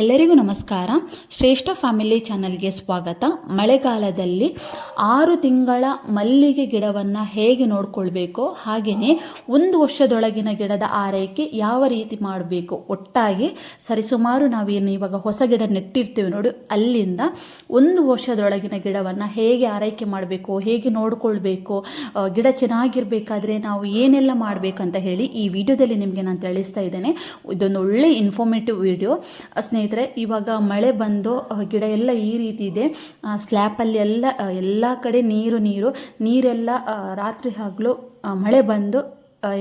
ಎಲ್ಲರಿಗೂ ನಮಸ್ಕಾರ. ಶ್ರೇಷ್ಠ ಫ್ಯಾಮಿಲಿ ಚಾನಲ್ಗೆ ಸ್ವಾಗತ. ಮಳೆಗಾಲದಲ್ಲಿ ಆರು ತಿಂಗಳ ಮಲ್ಲಿಗೆ ಗಿಡವನ್ನು ಹೇಗೆ ನೋಡಿಕೊಳ್ಬೇಕು ಹಾಗೆಯೇ ಒಂದು ವರ್ಷದೊಳಗಿನ ಗಿಡದ ಆರೈಕೆ ಯಾವ ರೀತಿ ಮಾಡಬೇಕು, ಒಟ್ಟಾಗಿ ಸರಿಸುಮಾರು ನಾವೇನು ಇವಾಗ ಹೊಸ ಗಿಡ ನೆಟ್ಟಿರ್ತೀವಿ ನೋಡಿ, ಅಲ್ಲಿಂದ ಒಂದು ವರ್ಷದೊಳಗಿನ ಗಿಡವನ್ನು ಹೇಗೆ ಆರೈಕೆ ಮಾಡಬೇಕು, ಹೇಗೆ ನೋಡಿಕೊಳ್ಬೇಕು ಗಿಡ ಚೆನ್ನಾಗಿರಬೇಕಾದ್ರೆ ನಾವು ಏನೆಲ್ಲ ಮಾಡಬೇಕಂತ ಹೇಳಿ ಈ ವಿಡಿಯೋದಲ್ಲಿ ನಿಮಗೆ ನಾನು ತಿಳಿಸ್ತಾ ಇದ್ದೇನೆ. ಇದೊಂದು ಒಳ್ಳೆ ಇನ್ಫಾರ್ಮೇಟಿವ್ ವಿಡಿಯೋ ಸ್ನೇಹಿತರೆ ಇವಾಗ ಮಳೆ ಬಂದು ಗಿಡ ಎಲ್ಲ ಈ ರೀತಿ ಇದೆ. ಸ್ಲ್ಯಾಪಲ್ಲಿ ಎಲ್ಲ ಎಲ್ಲ ಕಡೆ ನೀರು ನೀರು. ನೀರೆಲ್ಲ ರಾತ್ರಿ ಹಗಲು ಮಳೆ ಬಂದು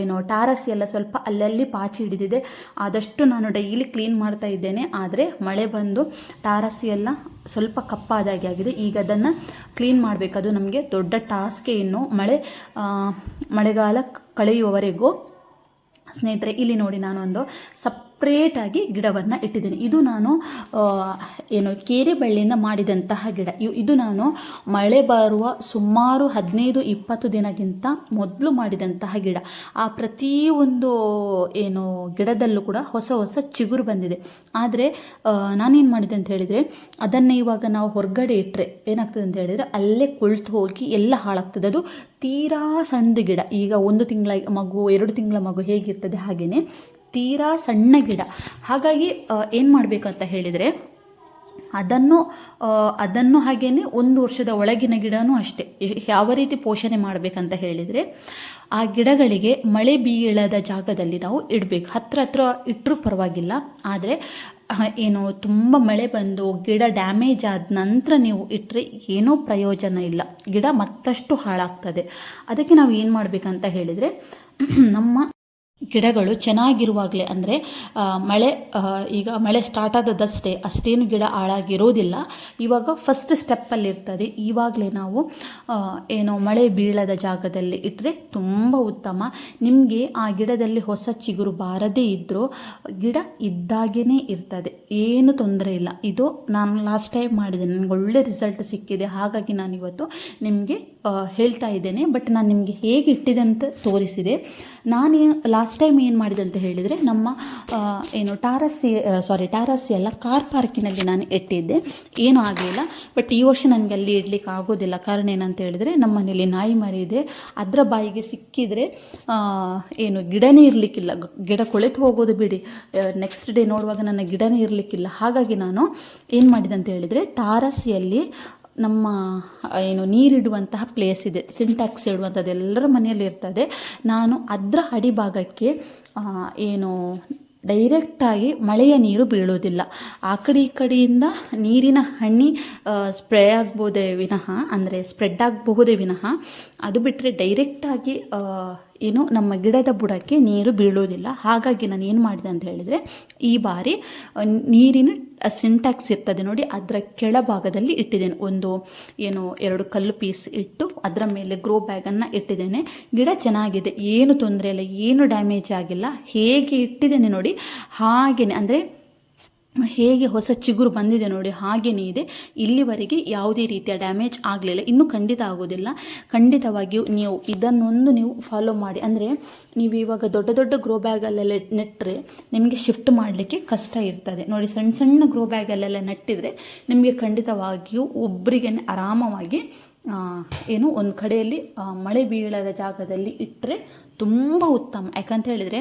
ಏನು ಟಾರಸ್ ಎಲ್ಲ ಸ್ವಲ್ಪ ಅಲ್ಲಲ್ಲಿ ಪಾಚಿ ಹಿಡಿದಿದೆ. ಆದಷ್ಟು ನಾನು ಡೈಲಿ ಕ್ಲೀನ್ ಮಾಡ್ತಾ ಇದ್ದೇನೆ. ಆದರೆ ಮಳೆ ಬಂದು, ಟಾರಸ್ ಎಲ್ಲ ಸ್ವಲ್ಪ ಕಪ್ಪಾದಾಗೆ ಆಗಿದೆ. ಈಗ ಅದನ್ನು ಕ್ಲೀನ್ ಮಾಡಬೇಕು. ಅದು ನಮಗೆ ದೊಡ್ಡ ಟಾಸ್ಕೇ ಇನ್ನು ಮಳೆ ಮಳೆಗಾಲ ಕಳೆಯುವವರೆಗೂ, ಸ್ನೇಹಿತರೆ, ಇಲ್ಲಿ ನೋಡಿ ನಾನೊಂದು ಸಪ್ರೇಟಾಗಿ ಗಿಡವನ್ನು ಇಟ್ಟಿದ್ದೀನಿ. ಇದು ನಾನು ಏನು ಕೇರೆ ಬಳ್ಳಿಯಿಂದ ಮಾಡಿದಂತಹ ಗಿಡ. ಇದು ನಾನು ಮಳೆ ಬರುವ ಸುಮಾರು ಹದಿನೈದು, ಇಪ್ಪತ್ತು ದಿನಕ್ಕಿಂತ ಮೊದಲು ಮಾಡಿದಂತಹ ಗಿಡ. ಆ ಪ್ರತಿಯೊಂದು ಏನು, ಗಿಡದಲ್ಲೂ ಕೂಡ ಹೊಸ ಹೊಸ ಚಿಗುರು ಬಂದಿದೆ. ಆದರೆ ನಾನೇನು ಮಾಡಿದೆ ಅಂತ ಹೇಳಿದರೆ, ಅದನ್ನು ಇವಾಗ ನಾವು ಹೊರಗಡೆ ಇಟ್ಟರೆ ಏನಾಗ್ತದೆ ಅಂತ ಹೇಳಿದರೆ, ಅಲ್ಲೇ ಕೊಳ್ತು ಹೋಗಿ ಎಲ್ಲ ಹಾಳಾಗ್ತದೆ. ಅದು ತೀರಾ ಸಣ್ಣದು ಗಿಡ. ಈಗ ಒಂದು ತಿಂಗಳ ಮಗು, ಎರಡು ತಿಂಗಳ ಮಗು ಹೇಗಿರ್ತದೆ ಹಾಗೆಯೇ ತೀರಾ ಸಣ್ಣ ಗಿಡ. ಹಾಗಾಗಿ ಏನು ಮಾಡಬೇಕಂತ ಹೇಳಿದರೆ, ಅದನ್ನು ಅದನ್ನು ಹಾಗೇನೆ ಒಂದು ವರ್ಷದ ಒಳಗಿನ ಗಿಡನೂ ಅಷ್ಟೇ. ಯಾವ ರೀತಿ ಪೋಷಣೆ ಮಾಡಬೇಕಂತ ಹೇಳಿದರೆ, ಆ ಗಿಡಗಳಿಗೆ ಮಳೆ ಬೀಳದ ಜಾಗದಲ್ಲಿ ನಾವು ಇಡಬೇಕು. ಹತ್ರ ಹತ್ರ ಇಟ್ಟರೂ ಪರವಾಗಿಲ್ಲ. ಆದರೆ ಏನು ತುಂಬ ಮಳೆ ಬಂದು ಗಿಡ ಡ್ಯಾಮೇಜ್ ಆದ ನಂತರ ನೀವು ಇಟ್ಟರೆ ಏನೂ ಪ್ರಯೋಜನ ಇಲ್ಲ. ಗಿಡ ಮತ್ತಷ್ಟು ಹಾಳಾಗ್ತದೆ. ಅದಕ್ಕೆ ನಾವು ಏನು ಮಾಡಬೇಕಂತ ಹೇಳಿದರೆ, ನಮ್ಮ ಗಿಡಗಳು ಚೆನ್ನಾಗಿರುವಾಗಲೇ ಅಂದರೆ ಮಳೆ ಈಗ ಮಳೆ ಸ್ಟಾರ್ಟ್ ಆದದಷ್ಟೇ ಅಷ್ಟೇನು ಗಿಡ ಹಾಳಾಗಿರೋದಿಲ್ಲ. ಇವಾಗ ಫಸ್ಟ್ ಸ್ಟೆಪ್ಪಲ್ಲಿ ಇರ್ತದೆ ಇವಾಗಲೇ ನಾವು ಏನೋ ಏನು ಮಳೆ ಬೀಳದ ಜಾಗದಲ್ಲಿ ಇಟ್ಟರೆ ತುಂಬ ಉತ್ತಮ. ನಿಮಗೆ ಆ ಗಿಡದಲ್ಲಿ ಹೊಸ ಚಿಗುರು ಬಾರದೇ ಇದ್ದರೂ ಗಿಡ ಇದ್ದಾಗೇ ಇರ್ತದೆ. ಏನು ತೊಂದರೆ ಇಲ್ಲ. ಇದು ನಾನು ಲಾಸ್ಟ್ ಟೈಮ್ ಮಾಡಿದೆ. ನನಗೆ ಒಳ್ಳೆ ರಿಸಲ್ಟ್ ಸಿಕ್ಕಿದೆ. ಹಾಗಾಗಿ ನಾನು ಇವತ್ತು ನಿಮಗೆ ಹೇಳ್ತಾ ಇದ್ದೇನೆ. ಬಟ್ ನಾನು ನಿಮಗೆ ಹೇಗೆ ಇಟ್ಟಿದೆ ಅಂತ ತೋರಿಸಿದೆ. ನಾನು ಲಾಸ್ಟ್ ಟೈಮ್ ಏನು ಮಾಡಿದೆ ಅಂತ ಹೇಳಿದರೆ ನಮ್ಮ ಏನು ಟಾರಸ್ಸಿ ಸಾರಿ ಟಾರಸ್ಸಿ ಎಲ್ಲ ಕಾರ್ ಪಾರ್ಕಿನಲ್ಲಿ ನಾನು ಇಟ್ಟಿದ್ದೆ ಏನೂ ಆಗಲಿಲ್ಲ ಬಟ್ ಈ ವರ್ಷ ನನಗೆ ಅಲ್ಲಿ ಇಡ್ಲಿಕ್ಕೆ ಆಗೋದಿಲ್ಲ. ಕಾರಣ ಏನಂತ ಹೇಳಿದರೆ ನಮ್ಮ ಮನೇಲಿ ನಾಯಿ ಮರಿ ಇದೆ. ಅದರ ಬಾಯಿಗೆ ಸಿಕ್ಕಿದರೆ ಏನು ಗಿಡನೇ ಇರಲಿಕ್ಕಿಲ್ಲ. ಗಿಡ ಕೊಳೆತು ಹೋಗೋದು ಬಿಡಿ. ನೆಕ್ಸ್ಟ್ ಡೇ ನೋಡುವಾಗ ನನ್ನ ಗಿಡನೇ ಇರಲಿಕ್ಕಿಲ್ಲ. ಹಾಗಾಗಿ ನಾನು ಏನು ಮಾಡಿದೆ ಅಂತ ಹೇಳಿದರೆ ತಾರಸಿಯಲ್ಲಿ ನಮ್ಮ ಏನು ನೀರಿಡುವಂತಹ ಪ್ಲೇಸ್ ಇದೆ. ಸಿಂಟ್ಯಾಕ್ಸ್ ಇಡುವಂಥದ್ದು ಎಲ್ಲರ ಮನೆಯಲ್ಲಿ ಇರ್ತದೆ. ನಾನು ಅದರ ಅಡಿಭಾಗಕ್ಕೆ ಏನು ಡೈರೆಕ್ಟಾಗಿ ಮಳೆಯ ನೀರು ಬೀಳೋದಿಲ್ಲ ಆ ಕಡೆ ಈ ಕಡೆಯಿಂದ ನೀರಿನ ಹನಿ ಸ್ಪ್ರೇ ಆಗ್ಬೋದೇ ವಿನಃ, ಅಂದರೆ ಸ್ಪ್ರೆಡ್ ಆಗಬಹುದೇ ವಿನಃ, ಅದು ಬಿಟ್ಟರೆ ಡೈರೆಕ್ಟಾಗಿ ಏನು, ನಮ್ಮ ಗಿಡದ ಬುಡಕ್ಕೆ ನೀರು ಬೀಳೋದಿಲ್ಲ. ಹಾಗಾಗಿ ನಾನು ಏನು ಮಾಡಿದೆ ಅಂತ ಹೇಳಿದರೆ, ಈ ಬಾರಿ ನೀರಿನ ಸಿಂಟ್ಯಾಕ್ಸ್ ಇರ್ತದೆ ನೋಡಿ, ಅದರ ಕೆಳಭಾಗದಲ್ಲಿ ಇಟ್ಟಿದ್ದೇನೆ. ಒಂದು, ಏನು, ಎರಡು ಕಲ್ಲು ಪೀಸ್ ಇಟ್ಟು ಅದರ ಮೇಲೆ ಗ್ರೋ ಬ್ಯಾಗನ್ನು ಇಟ್ಟಿದ್ದೇನೆ. ಗಿಡ ಚೆನ್ನಾಗಿದೆ, ಏನು ತೊಂದರೆ ಇಲ್ಲ, ಏನು ಡ್ಯಾಮೇಜ್ ಆಗಿಲ್ಲ, ಹೇಗೆ ಇಟ್ಟಿದ್ದೇನೆ ನೋಡಿ ಹಾಗೆಯೇ ಅಂದರೆ ಹೇಗೆ ಹೊಸ ಚಿಗುರು ಬಂದಿದೆ ನೋಡಿ ಹಾಗೆಯೇ ಇದೆ. ಇಲ್ಲಿವರೆಗೆ ಯಾವುದೇ ರೀತಿಯ ಡ್ಯಾಮೇಜ್ ಆಗಲಿಲ್ಲ. ಇನ್ನೂ ಖಂಡಿತ ಆಗೋದಿಲ್ಲ. ಖಂಡಿತವಾಗಿಯೂ ನೀವು ಇದನ್ನೊಂದು ನೀವು ಫಾಲೋ ಮಾಡಿ. ಅಂದರೆ ನೀವು ಇವಾಗ ದೊಡ್ಡ ದೊಡ್ಡ ಗ್ರೋ ಬ್ಯಾಗಲ್ಲೆಲ್ಲ ನೆಟ್ಟರೆ ನಿಮಗೆ ಶಿಫ್ಟ್ ಮಾಡಲಿಕ್ಕೆ ಕಷ್ಟ ಇರ್ತದೆ. ನೋಡಿ ಸಣ್ಣ ಸಣ್ಣ ಗ್ರೋ ಬ್ಯಾಗಲ್ಲೆಲ್ಲ ನೆಟ್ಟಿದರೆ ನಿಮಗೆ ಖಂಡಿತವಾಗಿಯೂ ಒಬ್ಬರಿಗೆ ಆರಾಮವಾಗಿ ಏನು ಒಂದು ಕಡೆಯಲ್ಲಿ ಮಳೆ ಬೀಳದ ಜಾಗದಲ್ಲಿ ಇಟ್ಟರೆ ತುಂಬ ಉತ್ತಮ. ಯಾಕಂತ ಹೇಳಿದರೆ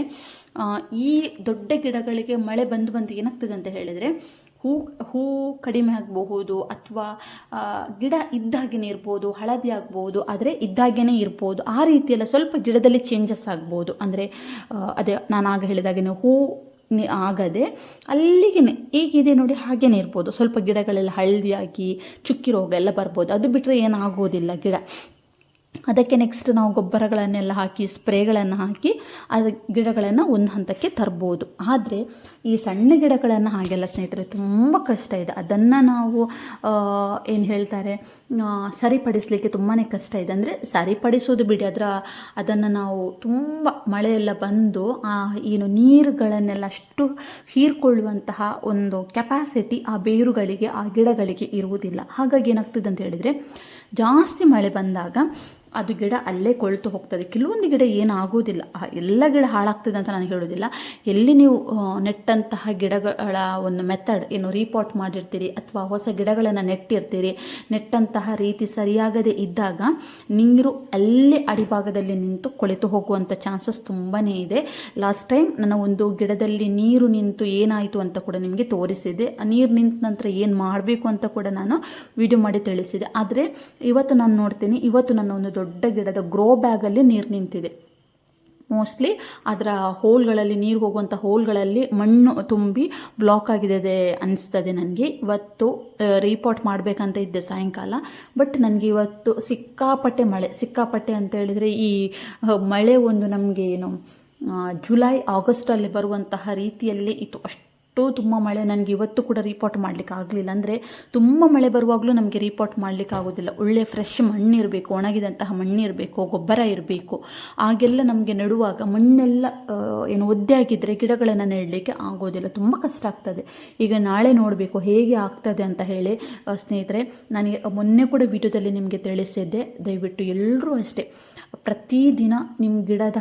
ಈ ದೊಡ್ಡ ಗಿಡಗಳಿಗೆ ಮಳೆ ಬಂದು ಬಂದು ಏನಾಗ್ತದೆ ಅಂತ ಹೇಳಿದರೆ, ಹೂ ಹೂ ಕಡಿಮೆ ಆಗಬಹುದು ಅಥವಾ ಗಿಡ ಇದ್ದಾಗೇ ಇರ್ಬೋದು, ಹಳದಿ ಆಗ್ಬೋದು, ಆದರೆ ಇದ್ದಾಗೇ ಇರ್ಬೋದು, ಆ ರೀತಿಯೆಲ್ಲ ಸ್ವಲ್ಪ ಗಿಡದಲ್ಲಿ ಚೇಂಜಸ್ ಆಗ್ಬೋದು. ಅಂದರೆ ಅದೇ ನಾನು ಆಗ ಹೇಳಿದಾಗೆ ಹೂ ಆಗದೆ ಅಲ್ಲಿಗೆ ಈಗಿದೆ ನೋಡಿ ಹಾಗೇನೆ ಇರ್ಬೋದು. ಸ್ವಲ್ಪ ಗಿಡಗಳೆಲ್ಲ ಹಳದಿಯಾಗಿ, ಚುಕ್ಕಿ ರೋಗ ಎಲ್ಲ ಬರ್ಬೋದು. ಅದು ಬಿಟ್ಟರೆ ಏನಾಗೋದಿಲ್ಲ ಗಿಡ. ಅದಕ್ಕೆ ನೆಕ್ಸ್ಟ್ ನಾವು ಗೊಬ್ಬರಗಳನ್ನೆಲ್ಲ ಹಾಕಿ, ಸ್ಪ್ರೇಗಳನ್ನು ಹಾಕಿ, ಅದು ಗಿಡಗಳನ್ನು ಒಂದು ಹಂತಕ್ಕೆ ತರ್ಬೋದು. ಆದರೆ ಈ ಸಣ್ಣ ಗಿಡಗಳನ್ನು ಹಾಗೆಲ್ಲ ಸ್ನೇಹಿತರೆ ತುಂಬ ಕಷ್ಟ ಇದೆ. ಅದನ್ನು ನಾವು ಏನು ಹೇಳ್ತಾರೆ ಸರಿಪಡಿಸಲಿಕ್ಕೆ ತುಂಬಾ ಕಷ್ಟ ಇದೆ. ಅಂದರೆ ಸರಿಪಡಿಸೋದು ಬಿಡಿ, ಅದರ, ಅದನ್ನು ನಾವು ತುಂಬ ಮಳೆಯೆಲ್ಲ ಬಂದು, ಆ, ಏನು ನೀರುಗಳನ್ನೆಲ್ಲ ಅಷ್ಟು ಹೀರ್ಕೊಳ್ಳುವಂತಹ ಒಂದು ಕೆಪಾಸಿಟಿ ಆ ಬೇರುಗಳಿಗೆ, ಆ ಗಿಡಗಳಿಗೆ ಇರುವುದಿಲ್ಲ. ಹಾಗಾಗಿ ಏನಾಗ್ತದೆ ಅಂತ ಹೇಳಿದರೆ, ಜಾಸ್ತಿ ಮಳೆ ಬಂದಾಗ ಅದು ಗಿಡ ಅಲ್ಲೇ ಕೊಳ್ತು ಹೋಗ್ತದೆ. ಕೆಲವೊಂದು ಗಿಡ ಏನಾಗೋದಿಲ್ಲ. ಎಲ್ಲ ಗಿಡ ಹಾಳಾಗ್ತದೆ ಅಂತ ನಾನು ಹೇಳೋದಿಲ್ಲ ಎಲ್ಲಿ ನೀವು ನೆಟ್ಟಂತಹ ಗಿಡಗಳ ಒಂದು ಮೆಥಡ್ ಏನು ರೀಪಾಟ್ ಮಾಡಿರ್ತೀರಿ ಅಥವಾ ಹೊಸ ಗಿಡಗಳನ್ನು ನೆಟ್ಟಿರ್ತೀರಿ, ನೆಟ್ಟಂತಹ ರೀತಿ ಸರಿಯಾಗದೇ ಇದ್ದಾಗ ನೀರು ಅಲ್ಲೇ ಅಡಿಭಾಗದಲ್ಲಿ ನಿಂತು ಕೊಳೆತು ಹೋಗುವಂಥ ಚಾನ್ಸಸ್ ತುಂಬಾ ಇದೆ. ಲಾಸ್ಟ್ ಟೈಮ್ ನನ್ನ ಒಂದು ಗಿಡದಲ್ಲಿ ನೀರು ನಿಂತು ಏನಾಯಿತು ಅಂತ ಕೂಡ ನಿಮಗೆ ತೋರಿಸಿದೆ. ನೀರು ನಿಂತ ನಂತರ ಏನು ಮಾಡಬೇಕು ಅಂತ ಕೂಡ ನಾನು ವಿಡಿಯೋ ಮಾಡಿ ತಿಳಿಸಿದೆ. ಆದರೆ ಇವತ್ತು ನಾನು ನೋಡ್ತೀನಿ, ಇವತ್ತು ನನ್ನ ಒಂದು ದೊಡ್ಡ ಗಿಡದ ಗ್ರೋ ಬ್ಯಾಗಲ್ಲಿ ನೀರು ನಿಂತಿದೆ. ಮೋಸ್ಟ್ಲಿ ಅದರ ಹೋಲ್ಗಳಲ್ಲಿ, ನೀರು ಹೋಗುವಂಥ ಹೋಲ್ಗಳಲ್ಲಿ ಮಣ್ಣು ತುಂಬಿ ಬ್ಲಾಕ್ ಆಗಿದೆ ಅನಿಸ್ತದೆ ನನಗೆ. ಇವತ್ತು ರೀಪಾಟ್ ಮಾಡಬೇಕಂತ ಇದ್ದೆ ಸಾಯಂಕಾಲ. ಬಟ್ ನನಗೆ ಇವತ್ತು ಸಿಕ್ಕಾಪಟ್ಟೆ ಮಳೆ, ಸಿಕ್ಕಾಪಟ್ಟೆ ಅಂತ ಹೇಳಿದರೆ ಈ ಮಳೆ ಒಂದು ನಮಗೆ ಏನು ಜುಲೈ ಆಗಸ್ಟಲ್ಲಿ ಬರುವಂತಹ ರೀತಿಯಲ್ಲಿ ಇತ್ತು. ಅಷ್ಟು ತುಂಬ ಮಳೆ ನನಗೆ ಇವತ್ತು ಕೂಡ ರಿಪೋರ್ಟ್ ಮಾಡಲಿಕ್ಕೆ ಆಗಲಿಲ್ಲ. ಅಂದರೆ ತುಂಬ ಮಳೆ ಬರುವಾಗಲೂ ನಮಗೆ ರಿಪೋರ್ಟ್ ಮಾಡಲಿಕ್ಕೆ ಆಗೋದಿಲ್ಲ. ಒಳ್ಳೆ ಫ್ರೆಶ್ ಮಣ್ಣು ಇರಬೇಕು ಒಣಗಿದಂತಹ ಮಣ್ಣು ಇರಬೇಕು ಗೊಬ್ಬರ ಇರಬೇಕು. ಆಗೆಲ್ಲ ನಮಗೆ ನೆಡುವಾಗ ಮಣ್ಣೆಲ್ಲ ಏನು ಒದ್ದೆ ಆಗಿದ್ದರೆ ಗಿಡಗಳನ್ನು ನೆಡಲಿಕ್ಕೆ ಆಗೋದಿಲ್ಲ. ತುಂಬ ಕಷ್ಟ ಆಗ್ತದೆ. ಈಗ ನಾಳೆ ನೋಡಬೇಕು ಹೇಗೆ ಆಗ್ತದೆ ಅಂತ ಹೇಳಿ ಸ್ನೇಹಿತರೆ, ನನಗೆ ಮೊನ್ನೆ ಕೂಡ ವಿಡಿಯೋದಲ್ಲಿ ನಿಮಗೆ ತಿಳಿಸಿದ್ದೆ. ದಯವಿಟ್ಟು ಎಲ್ಲರೂ ಅಷ್ಟೇ, ಪ್ರತಿದಿನ ನಿಮ್ಮ ಗಿಡದ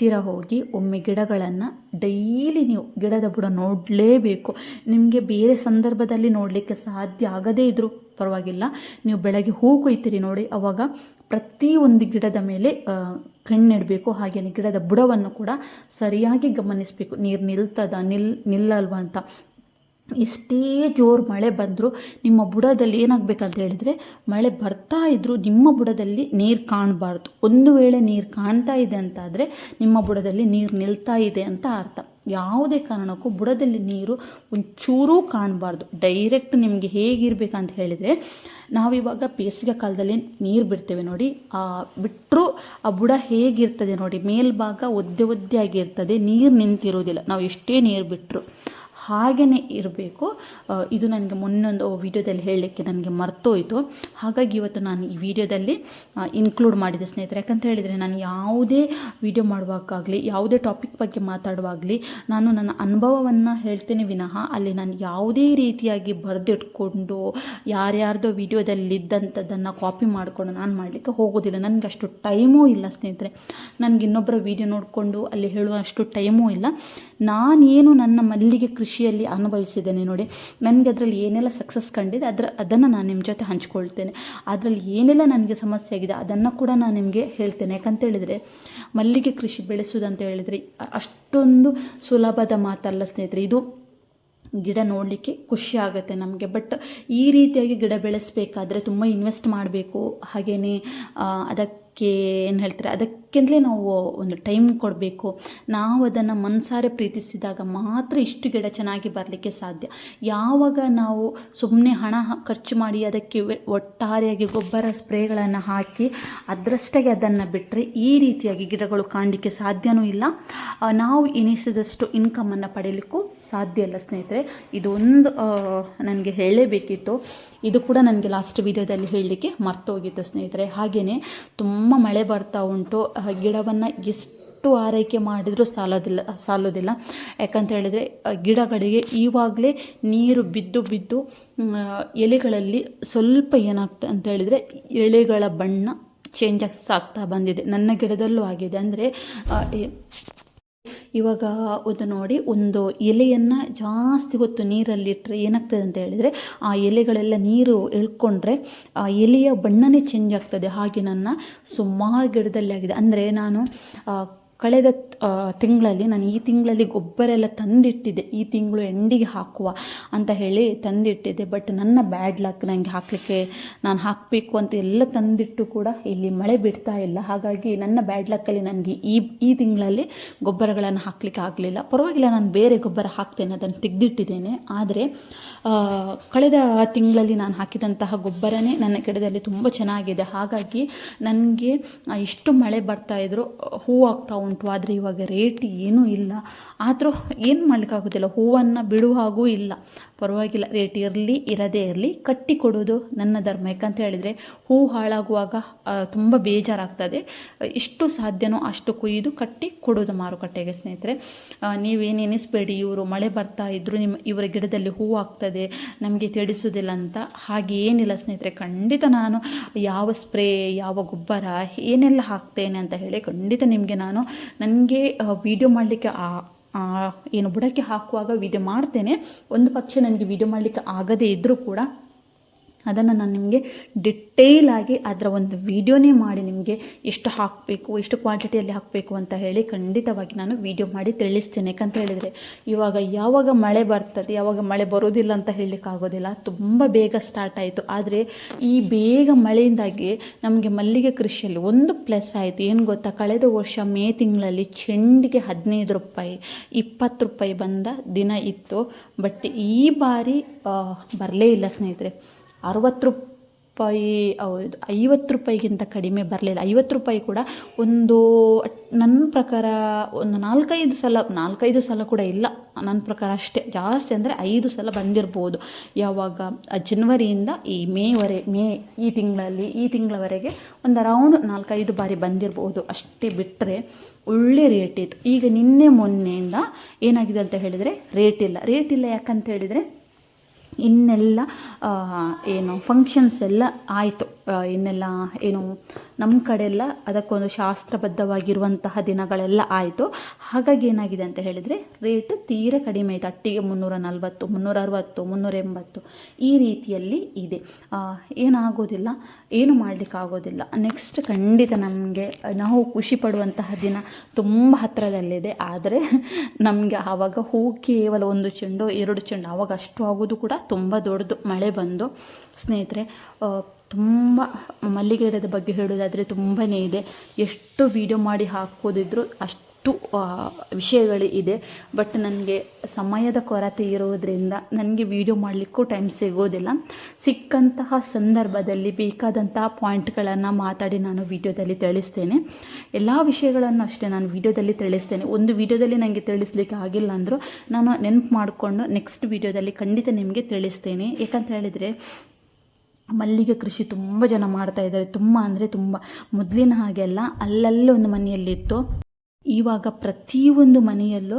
ಹತ್ತಿರ ಹೋಗಿ ಒಮ್ಮೆ ಗಿಡಗಳನ್ನು ಡೈಲಿ ನೀವು ಗಿಡದ ಬುಡ ನೋಡಲೇಬೇಕು. ನಿಮಗೆ ಬೇರೆ ಸಂದರ್ಭದಲ್ಲಿ ನೋಡಲಿಕ್ಕೆ ಸಾಧ್ಯ ಆಗದೇ ಇದ್ದರೂ ಪರವಾಗಿಲ್ಲ. ನೀವು ಬೆಳಗ್ಗೆ ಹೂ ಕೊಯ್ತೀರಿ ನೋಡಿ, ಅವಾಗ ಪ್ರತಿಯೊಂದು ಗಿಡದ ಮೇಲೆ ಕಣ್ಣಿಡಬೇಕು. ಹಾಗೆಯೇ ಗಿಡದ ಬುಡವನ್ನು ಕೂಡ ಸರಿಯಾಗಿ ಗಮನಿಸಬೇಕು. ನೀರು ನಿಲ್ತದ, ನಿಲ್, ನಿಲ್ಲಲ್ವಾ ಅಂತ. ಎಷ್ಟೇ ಜೋರು ಮಳೆ ಬಂದರೂ ನಿಮ್ಮ ಬುಡದಲ್ಲಿ ಏನಾಗಬೇಕಂತ ಹೇಳಿದರೆ, ಮಳೆ ಬರ್ತಾ ಇದ್ದರೂ ನಿಮ್ಮ ಬುಡದಲ್ಲಿ ನೀರು ಕಾಣಬಾರ್ದು. ಒಂದು ವೇಳೆ ನೀರು ಕಾಣ್ತಾ ಇದೆ ಅಂತಾದರೆ ನಿಮ್ಮ ಬುಡದಲ್ಲಿ ನೀರು ನಿಲ್ತಾ ಇದೆ ಅಂತ ಅರ್ಥ. ಯಾವುದೇ ಕಾರಣಕ್ಕೂ ಬುಡದಲ್ಲಿ ನೀರು ಒಂಚೂರೂ ಕಾಣಬಾರ್ದು. ಡೈರೆಕ್ಟ್ ನಿಮಗೆ ಹೇಗಿರ್ಬೇಕಂತ ಹೇಳಿದರೆ, ನಾವಿವಾಗ ಬೇಸಿಗೆ ಕಾಲದಲ್ಲಿ ನೀರು ಬಿಡ್ತೇವೆ ನೋಡಿ. ಆ ಬಿಟ್ಟರು ಆ ಬುಡ ಹೇಗಿರ್ತದೆ ನೋಡಿ. ಮೇಲ್ಭಾಗ ಒದ್ದೆ ಒದ್ದೆ ಆಗಿರ್ತದೆ ನೀರು ನಿಂತಿರೋದಿಲ್ಲ. ನಾವು ಎಷ್ಟೇ ನೀರು ಬಿಟ್ಟರು ಹಾಗೆಯೇ ಇರಬೇಕು. ಇದು ನನಗೆ ಮೊನ್ನೊಂದು ವಿಡಿಯೋದಲ್ಲಿ ಹೇಳಲಿಕ್ಕೆ ನನಗೆ ಮರ್ತೋಯಿತು. ಹಾಗಾಗಿ ಇವತ್ತು ನಾನು ಈ ವಿಡಿಯೋದಲ್ಲಿ ಇನ್ಕ್ಲೂಡ್ ಮಾಡಿದೆ ಸ್ನೇಹಿತರೆ. ಯಾಕಂತ ಹೇಳಿದರೆ ನಾನು ಯಾವುದೇ ವಿಡಿಯೋ ಮಾಡುವಾಗಲಿ, ಯಾವುದೇ ಟಾಪಿಕ್ ಬಗ್ಗೆ ಮಾತಾಡುವಾಗಲಿ, ನಾನು ನನ್ನ ಅನುಭವವನ್ನು ಹೇಳ್ತೇನೆ ವಿನಃ, ಅಲ್ಲಿ ನಾನು ಯಾವುದೇ ರೀತಿಯಾಗಿ ಬರೆದಿಟ್ಕೊಂಡು, ಯಾರ್ಯಾರ್ದೋ ವಿಡಿಯೋದಲ್ಲಿ ಇದ್ದಂಥದ್ದನ್ನು ಕಾಪಿ ಮಾಡಿಕೊಂಡು ನಾನು ಮಾಡಲಿಕ್ಕೆ ಹೋಗೋದಿಲ್ಲ. ನನಗೆ ಅಷ್ಟು ಟೈಮೂ ಇಲ್ಲ ಸ್ನೇಹಿತರೆ. ನನಗೆ ಇನ್ನೊಬ್ಬರ ವಿಡಿಯೋ ನೋಡಿಕೊಂಡು ಅಲ್ಲಿ ಹೇಳುವಷ್ಟು ಟೈಮೂ ಇಲ್ಲ. ನಾನೇನು ನನ್ನ ಮಲ್ಲಿಗೆ ಕೃಷಿಯಲ್ಲಿ ಅನುಭವಿಸಿದ್ದೇನೆ ನೋಡಿ. ನನಗೆ ಅದರಲ್ಲಿ ಏನೆಲ್ಲ ಸಕ್ಸಸ್ ಕಂಡಿದೆ, ಅದರ, ಅದನ್ನು ನಾನು ನಿಮ್ಮ ಜೊತೆ ಹಂಚ್ಕೊಳ್ತೇನೆ. ಅದರಲ್ಲಿ ಏನೆಲ್ಲ ನನಗೆ ಸಮಸ್ಯೆ ಆಗಿದೆ, ಅದನ್ನು ಕೂಡ ನಾನು ನಿಮಗೆ ಹೇಳ್ತೇನೆ. ಯಾಕಂತೇಳಿದರೆ ಮಲ್ಲಿಗೆ ಕೃಷಿ ಬೆಳೆಸೋದಂತ ಹೇಳಿದರೆ, ಅಷ್ಟೊಂದು ಸುಲಭದ ಮಾತಲ್ಲ ಸ್ನೇಹಿತರೆ, ಇದು ಗಿಡ ನೋಡಲಿಕ್ಕೆ ಖುಷಿ ಆಗುತ್ತೆ ನಮಗೆ. ಬಟ್ ಈ ರೀತಿಯಾಗಿ ಗಿಡ ಬೆಳೆಸಬೇಕಾದ್ರೆ ತುಂಬ ಇನ್ವೆಸ್ಟ್ ಮಾಡಬೇಕು. ಹಾಗೆಯೇ ಅದಕ್ಕೆ ಏನು ಹೇಳ್ತಾರೆ? ಅದಕ್ಕೆಂದಲೇ ನಾವು ಒಂದು ಟೈಮ್ ಕೊಡಬೇಕು. ನಾವು ಅದನ್ನು ಮನಸಾರೆ ಪ್ರೀತಿಸಿದಾಗ ಮಾತ್ರ ಇಷ್ಟು ಗಿಡ ಚೆನ್ನಾಗಿ ಬರಲಿಕ್ಕೆ ಸಾಧ್ಯ. ಯಾವಾಗ ನಾವು ಸುಮ್ಮನೆ ಹಣ ಖರ್ಚು ಮಾಡಿ ಅದಕ್ಕೆ ಒಟ್ಟಾರೆಯಾಗಿ ಗೊಬ್ಬರ ಸ್ಪ್ರೇಗಳನ್ನು ಹಾಕಿ ಅದರಷ್ಟಾಗಿ ಅದನ್ನು ಬಿಟ್ಟರೆ ಈ ರೀತಿಯಾಗಿ ಗಿಡಗಳು ಕಾಣಲಿಕ್ಕೆ ಸಾಧ್ಯವೂ ಇಲ್ಲ. ನಾವು ಎನಿಸಿದಷ್ಟು ಇನ್ಕಮನ್ನು ಪಡೆಯಲಿಕ್ಕೂ ಸಾಧ್ಯ ಇಲ್ಲ ಸ್ನೇಹಿತರೆ. ಇದೊಂದು ನನಗೆ ಹೇಳಲೇಬೇಕಿತ್ತು ಇದು ಕೂಡ ನನಗೆ ಲಾಸ್ಟ್ ವಿಡಿಯೋದಲ್ಲಿ ಹೇಳಲಿಕ್ಕೆ ಮರ್ತೋಗಿತ್ತು ಸ್ನೇಹಿತರೆ. ಹಾಗೆಯೇ ತುಂಬ ಮಳೆ ಬರ್ತಾ ಉಂಟು. ಗಿಡವನ್ನು ಎಷ್ಟು ಆರೈಕೆ ಮಾಡಿದರೂ ಸಾಲೋದಿಲ್ಲ ಸಾಲೋದಿಲ್ಲ. ಯಾಕಂತ ಹೇಳಿದರೆ ಗಿಡಗಳಿಗೆ ಈವಾಗಲೇ ನೀರು ಬಿದ್ದು ಬಿದ್ದು ಎಲೆಗಳಲ್ಲಿ ಸ್ವಲ್ಪ ಏನಾಗ್ತದೆ ಅಂತ ಹೇಳಿದರೆ ಎಲೆಗಳ ಬಣ್ಣ ಚೇಂಜ್ ಆಗ್ತಾ ಬಂದಿದೆ. ನನ್ನ ಗಿಡದಲ್ಲೂ ಆಗಿದೆ ಅಂದರೆ ಇವಾಗ ಒಂದು ನೋಡಿ, ಒಂದು ಎಲೆಯನ್ನು ಜಾಸ್ತಿ ಹೊತ್ತು ನೀರಲ್ಲಿಟ್ಟರೆ ಏನಾಗ್ತದೆ ಅಂತ ಹೇಳಿದರೆ, ಆ ಎಲೆಗಳೆಲ್ಲ ನೀರು ಎಳ್ಕೊಂಡ್ರೆ ಆ ಎಲೆಯ ಬಣ್ಣನೇ ಚೇಂಜ್ ಆಗ್ತದೆ. ಹಾಗೆ ನನ್ನ ಸುಮಾರು ಗಿಡದಲ್ಲಿ ಆಗಿದೆ. ಅಂದರೆ ನಾನು ಕಳೆದ ತಿಂಗಳಲ್ಲಿ ನಾನು ಈ ತಿಂಗಳಲ್ಲಿ ಗೊಬ್ಬರ ಎಲ್ಲ ತಂದಿಟ್ಟಿದ್ದೆ. ಈ ತಿಂಗಳು ಎಂಡಿಗೆ ಹಾಕುವ ಅಂತ ಹೇಳಿ ತಂದಿಟ್ಟಿದ್ದೆ. ಬಟ್ ನನ್ನ ಬ್ಯಾಡ್ ಲಕ್ ನನಗೆ ಹಾಕಲಿಕ್ಕೆ ನಾನು ಹಾಕಬೇಕು ಅಂತ ಎಲ್ಲ ತಂದಿಟ್ಟು ಕೂಡ ಇಲ್ಲಿ ಮಳೆ ಬಿಡ್ತಾ ಇಲ್ಲ. ಹಾಗಾಗಿ ನನ್ನ ಬ್ಯಾಡ್ ಲಕ್ಕಲ್ಲಿ ನನಗೆ ಈ ಈ ತಿಂಗಳಲ್ಲಿ ಗೊಬ್ಬರಗಳನ್ನು ಹಾಕಲಿಕ್ಕೆ ಆಗಲಿಲ್ಲ. ಪರವಾಗಿಲ್ಲ, ನಾನು ಬೇರೆ ಗೊಬ್ಬರ ಹಾಕ್ತೇನೆ, ಅದನ್ನು ತೆಗೆದಿಟ್ಟಿದ್ದೇನೆ. ಆದರೆ ಕಳೆದ ತಿಂಗಳಲ್ಲಿ ನಾನು ಹಾಕಿದಂತಹ ಗೊಬ್ಬರನೇ ನನ್ನ ಗಿಡದಲ್ಲಿ ತುಂಬ ಚೆನ್ನಾಗಿದೆ. ಹಾಗಾಗಿ ನನಗೆ ಇಷ್ಟು ಮಳೆ ಬರ್ತಾ ಇದ್ರು ಹೂ ಆಗ್ತಾ ಉಂಟು ಆದರೆ ಇವಾಗ ರೇಟ್ ಏನೂ ಇಲ್ಲ. ಆದರೂ ಏನು ಮಾಡಲಿಕ್ಕಾಗೋದಿಲ್ಲ? ಹೂವನ್ನು ಬಿಡುವ ಹಾಗೂ ಇಲ್ಲ. ಪರವಾಗಿಲ್ಲ ರೇಟ್ ಇರಲಿ, ಇರದೇ ಇರಲಿ, ಕಟ್ಟಿ ಕೊಡೋದು ನನ್ನ ಧರ್ಮ. ಯಾಕಂತ ಹೇಳಿದರೆ ಹೂ ಹಾಳಾಗುವಾಗ ತುಂಬ ಬೇಜಾರಾಗ್ತದೆ. ಎಷ್ಟು ಸಾಧ್ಯನೋ ಅಷ್ಟು ಕೊಯ್ದು ಕಟ್ಟಿ ಕೊಡೋದು ಮಾರುಕಟ್ಟೆಗೆ ಸ್ನೇಹಿತರೆ. ನೀವೇನು ಎನಿಸ್ಬೇಡಿ ಇವರು ಮಳೆ ಬರ್ತಾ ಇದ್ದರೂ ನಿಮ್ಮ ಇವರ ಗಿಡದಲ್ಲಿ ಹೂವು ಆಗ್ತದೆ, ನಮಗೆ ತಿಳಿಸೋದಿಲ್ಲ ಅಂತ ಹಾಗೆ ಏನಿಲ್ಲ ಸ್ನೇಹಿತರೆ. ಖಂಡಿತ ನಾನು ಯಾವ ಸ್ಪ್ರೇ, ಯಾವ ಗೊಬ್ಬರ, ಏನೆಲ್ಲ ಹಾಕ್ತೇನೆ ಅಂತ ಹೇಳಿ ಖಂಡಿತ ನಿಮಗೆ ನಾನು, ನನಗೆ ವಿಡಿಯೋ ಮಾಡಲಿಕ್ಕೆ ಏನು ಬುಡಕ್ಕೆ ಹಾಕುವಾಗ ವಿಡಿಯೋ ಮಾಡ್ತೇನೆ. ಒಂದು ಪಕ್ಷ ನನಗೆ ವಿಡಿಯೋ ಮಾಡಲಿಕ್ಕೆ ಆಗದೇ ಇದ್ದರೂ ಕೂಡ ಅದನ್ನು ನಾನು ನಿಮಗೆ ಡಿಟೇಲ್ ಆಗಿ ಅದರ ಒಂದು ವಿಡಿಯೋನೇ ಮಾಡಿ ನಿಮಗೆ ಎಷ್ಟು ಹಾಕಬೇಕು, ಎಷ್ಟು ಕ್ವಾಂಟಿಟಿಯಲ್ಲಿ ಹಾಕಬೇಕು ಅಂತ ಹೇಳಿ ಖಂಡಿತವಾಗಿ ನಾನು ವಿಡಿಯೋ ಮಾಡಿ ತಿಳಿಸ್ತೇನೆ. ಯಾಕಂತ ಹೇಳಿದರೆ, ಇವಾಗ ಯಾವಾಗ ಮಳೆ ಬರ್ತದೆ, ಯಾವಾಗ ಮಳೆ ಬರೋದಿಲ್ಲ ಅಂತ ಹೇಳಲಿಕ್ಕಾಗೋದಿಲ್ಲ ತುಂಬ ಬೇಗ ಸ್ಟಾರ್ಟ್ ಆಯಿತು. ಆದರೆ ಈ ಬೇಗ ಮಳೆಯಿಂದಾಗಿ ನಮಗೆ ಮಲ್ಲಿಗೆ ಕೃಷಿಯಲ್ಲಿ ಒಂದು ಪ್ಲಸ್ ಆಯಿತು. ಏನು ಗೊತ್ತಾ? ಕಳೆದ ವರ್ಷ ಮೇ ತಿಂಗಳಲ್ಲಿ ಚೆಂಡಿಗೆ ಹದಿನೈದು ರೂಪಾಯಿ, ಇಪ್ಪತ್ತು ರೂಪಾಯಿ ಬಂದ ದಿನ ಇತ್ತು. ಬಟ್ ಈ ಬಾರಿ ಬರಲೇ ಇಲ್ಲ ಸ್ನೇಹಿತರೆ. ಅರವತ್ತು ರೂಪಾಯಿ, ಹೌದು, ಐವತ್ತು ರೂಪಾಯಿಗಿಂತ ಕಡಿಮೆ ಬರಲಿಲ್ಲ. ಐವತ್ತು ರೂಪಾಯಿ ಕೂಡ ಒಂದು, ನನ್ನ ಪ್ರಕಾರ ಒಂದು ನಾಲ್ಕೈದು ಸಲ ನಾಲ್ಕೈದು ಸಲ ಕೂಡ ಇಲ್ಲ. ನನ್ನ ಪ್ರಕಾರ ಅಷ್ಟೇ. ಜಾಸ್ತಿ ಅಂದರೆ ಐದು ಸಲ ಬಂದಿರ್ಬೋದು. ಯಾವಾಗ? ಜನ್ವರಿಯಿಂದ ಈ ಮೇವರೆ ಮೇ, ಈ ತಿಂಗಳಲ್ಲಿ, ಈ ತಿಂಗಳವರೆಗೆ ಒಂದು ಅರೌಂಡ್ ನಾಲ್ಕೈದು ಬಾರಿ ಬಂದಿರ್ಬೋದು. ಅಷ್ಟೇ ಬಿಟ್ಟರೆ ಒಳ್ಳೆ ರೇಟ್ ಇತ್ತು. ಈಗ ನಿನ್ನೆ ಮೊನ್ನೆಯಿಂದ ಏನಾಗಿದೆ ಅಂತ ಹೇಳಿದರೆ ರೇಟ್ ಇಲ್ಲ. ರೇಟ್ ಇಲ್ಲ ಯಾಕಂತ ಹೇಳಿದರೆ ಇನ್ನೆಲ್ಲ ಏನು ಫಂಕ್ಷನ್ಸ್ ಎಲ್ಲ ಆಯಿತು. ಇನ್ನೆಲ್ಲ ಏನು ನಮ್ಮ ಕಡೆಯೆಲ್ಲ ಅದಕ್ಕೊಂದು ಶಾಸ್ತ್ರಬದ್ಧವಾಗಿರುವಂತಹ ದಿನಗಳೆಲ್ಲ ಆಯಿತು. ಹಾಗಾಗಿ ಏನಾಗಿದೆ ಅಂತ ಹೇಳಿದರೆ, ರೇಟ್ ತೀರ ಕಡಿಮೆ ಆಯಿತು. ಅಟ್ಟಿಗೆ ಮುನ್ನೂರ ನಲ್ವತ್ತು, ಮುನ್ನೂರ ಅರವತ್ತು, ಮುನ್ನೂರ ಎಂಬತ್ತು ಈ ರೀತಿಯಲ್ಲಿ ಇದೆ. ಏನಾಗೋದಿಲ್ಲ, ಏನು ಮಾಡಲಿಕ್ಕಾಗೋದಿಲ್ಲ. ನೆಕ್ಸ್ಟ್ ಖಂಡಿತ ನಮಗೆ, ನಾವು ಖುಷಿ ಪಡುವಂತಹ ದಿನ ತುಂಬ ಹತ್ತಿರದಲ್ಲಿದೆ ಆದರೆ ನಮಗೆ ಆವಾಗ ಹೂ ಕೇವಲ ಒಂದು ಚೆಂಡು, ಎರಡು ಚೆಂಡು, ಆವಾಗ ಅಷ್ಟು ಆಗೋದು ಕೂಡ ತುಂಬ ದೊಡ್ಡದು. ಮಳೆ ಬಂದು, ಸ್ನೇಹಿತರೆ ತುಂಬ ಮಲ್ಲಿಗೆ ಗಿಡದ ಬಗ್ಗೆ ಹೇಳೋದಾದರೆ ತುಂಬಾ ಇದೆ. ಎಷ್ಟು ವಿಡಿಯೋ ಮಾಡಿ ಹಾಕೋದಿದ್ರು ಅಷ್ಟು ವಿಷಯಗಳು ಇದೆ. ಬಟ್ ನನಗೆ ಸಮಯದ ಕೊರತೆ ಇರೋದರಿಂದ ನನಗೆ ವೀಡಿಯೋ ಮಾಡಲಿಕ್ಕೂ ಟೈಮ್ ಸಿಗೋದಿಲ್ಲ. ಸಿಕ್ಕಂತಹ ಸಂದರ್ಭದಲ್ಲಿ ಬೇಕಾದಂತಹ ಪಾಯಿಂಟ್ಗಳನ್ನು ಮಾತಾಡಿ ನಾನು ವೀಡಿಯೋದಲ್ಲಿ ತಿಳಿಸ್ತೇನೆ. ಎಲ್ಲ ವಿಷಯಗಳನ್ನು ಅಷ್ಟೇ ನಾನು ವೀಡಿಯೋದಲ್ಲಿ ತಿಳಿಸ್ತೇನೆ. ಒಂದು ವಿಡಿಯೋದಲ್ಲಿ ನನಗೆ ತಿಳಿಸ್ಲಿಕ್ಕೆ ಆಗಿಲ್ಲ ಅಂದರೂ ನಾನು ನೆನಪು ಮಾಡಿಕೊಂಡು ನೆಕ್ಸ್ಟ್ ವಿಡಿಯೋದಲ್ಲಿ ಖಂಡಿತ ನಿಮಗೆ ತಿಳಿಸ್ತೇನೆ. ಯಾಕಂತ ಹೇಳಿದರೆ ಮಲ್ಲಿಗೆ ಕೃಷಿ ತುಂಬ ಜನ ಮಾಡ್ತಾ ಇದ್ದಾರೆ. ತುಂಬ ಅಂದರೆ ತುಂಬ. ಮೊದಲಿನ ಹಾಗೆ ಅಲ್ಲ, ಅಲ್ಲಲ್ಲೇ ಒಂದು ಮನೆಯಲ್ಲಿತ್ತು ಇವಾಗ ಪ್ರತಿಯೊಂದು ಮನೆಯಲ್ಲೂ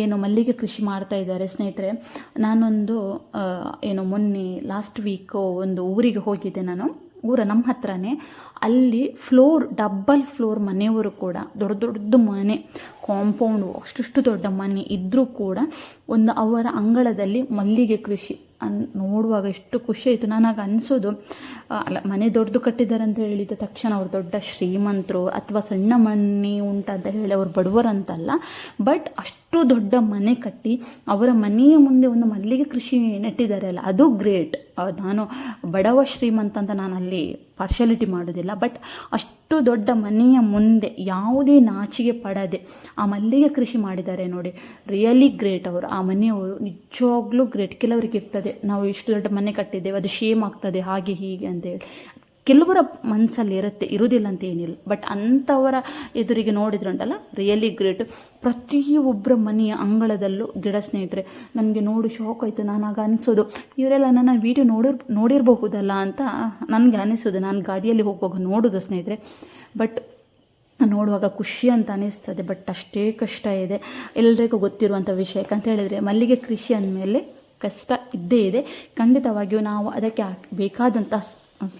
ಏನು ಮಲ್ಲಿಗೆ ಕೃಷಿ ಮಾಡ್ತಾ ಇದ್ದಾರೆ. ಸ್ನೇಹಿತರೆ, ನಾನೊಂದು ಏನು ಮೊನ್ನೆ ಲಾಸ್ಟ್ ವೀಕ್ ಒಂದು ಊರಿಗೆ ಹೋಗಿದ್ದೆ ನಾನು. ಊರ ನಮ್ಮ ಹತ್ರನೇ. ಅಲ್ಲಿ ಫ್ಲೋರ್ ಡಬ್ಬಲ್ ಫ್ಲೋರ್ ಮನೆಯವರು ಕೂಡ, ದೊಡ್ಡ ದೊಡ್ಡ ಮನೆ ಕಾಂಪೌಂಡು ಅಷ್ಟಿಷ್ಟು ದೊಡ್ಡ ಮನೆ ಇದ್ದರೂ ಕೂಡ ಒಂದು ಅವರ ಅಂಗಳದಲ್ಲಿ ಮಲ್ಲಿಗೆ ಕೃಷಿ ಅನ್ ನೋಡುವಾಗ ಎಷ್ಟು ಖುಷಿ ಆಯಿತು. ನನಗೆ ಅನಿಸೋದು ಅಲ್ಲ, ಮನೆ ದೊಡ್ಡದು ಕಟ್ಟಿದ್ದಾರೆ ಅಂತ ಹೇಳಿದ ತಕ್ಷಣ ಅವ್ರು ದೊಡ್ಡ ಶ್ರೀಮಂತರು ಅಥವಾ ಸಣ್ಣ ಮನೆ ಉಂಟಂತ ಹೇಳಿ ಅವ್ರು ಬಡವರಂತಲ್ಲ ಬಟ್ ಅಷ್ಟು ದೊಡ್ಡ ಮನೆ ಕಟ್ಟಿ ಅವರ ಮನೆಯ ಮುಂದೆ ಒಂದು ಮಲ್ಲಿಗೆ ಕೃಷಿ ನೆಟ್ಟಿದ್ದಾರೆ ಅಲ್ಲ ಅದು ಗ್ರೇಟ್ ನಾನು ಬಡವ ಶ್ರೀಮಂತ ಅಂತ ನಾನು ಅಲ್ಲಿ ಪಾರ್ಶಾಲಿಟಿ ಮಾಡೋದಿಲ್ಲ ಬಟ್ ಅಷ್ಟು ದೊಡ್ಡ ಮನೆಯ ಮುಂದೆ ಯಾವುದೇ ನಾಚಿಗೆ ಪಡದೆ ಆ ಮಲ್ಲಿಗೆ ಕೃಷಿ ಮಾಡಿದ್ದಾರೆ ನೋಡಿ. ರಿಯಲಿ ಗ್ರೇಟ್ ಅವರು. ಆ ಮನೆಯವರು ನಿಜವಾಗ್ಲೂ ಗ್ರೇಟ್ ಕೆಲವರಿಗೆ ಇರ್ತದೆ. ನಾವು ಇಷ್ಟು ದೊಡ್ಡ ಮನೆ ಕಟ್ಟಿದ್ದೇವೆ, ಅದು ಶೇಮ್ ಆಗ್ತದೆ, ಹಾಗೆ ಹೀಗೆ ಅಂತೇಳಿ ಕೆಲವರ ಮನಸ್ಸಲ್ಲಿ ಇರುತ್ತೆ, ಇರುವುದಿಲ್ಲ ಅಂತ ಏನಿಲ್ಲ. ಬಟ್ ಅಂಥವರ ಎದುರಿಗೆ ನೋಡಿದ್ರುಂಟಲ್ಲ ರಿಯಲಿ ಗ್ರೇಟ್ ಪ್ರತಿಯೊಬ್ಬರ ಮನೆಯ ಅಂಗಳದಲ್ಲೂ ಗಿಡ ಸ್ನೇಹಿತರೆ, ನನಗೆ ನೋಡು ಶಾಕ್ ಆಯಿತು ಆಗ ಅನಿಸೋದು, ಇವರೆಲ್ಲ ನನ್ನ ವೀಡಿಯೋ ನೋಡಿರ್, ನೋಡಿರಬಹುದಲ್ಲ ಅಂತ ನನಗೆ ಅನಿಸೋದು. ನಾನು ಗಾಡಿಯಲ್ಲಿ ಹೋಗುವಾಗ ನೋಡೋದು ಸ್ನೇಹಿತರೆ. ಬಟ್ ನೋಡುವಾಗ ಖುಷಿ ಅಂತ ಅನಿಸ್ತದೆ ಬಟ್ ಅಷ್ಟೇ ಕಷ್ಟ ಇದೆ. ಎಲ್ರಿಗೂ ಗೊತ್ತಿರುವಂಥ ವಿಷಯ. ಯಾಕಂತ ಹೇಳಿದರೆ, ಮಲ್ಲಿಗೆ ಕೃಷಿ ಅಂದಮೇಲೆ ಕಷ್ಟ ಇದ್ದೇ ಇದೆ. ಖಂಡಿತವಾಗಿಯೂ ನಾವು ಅದಕ್ಕೆ ಬೇಕಾದಂಥ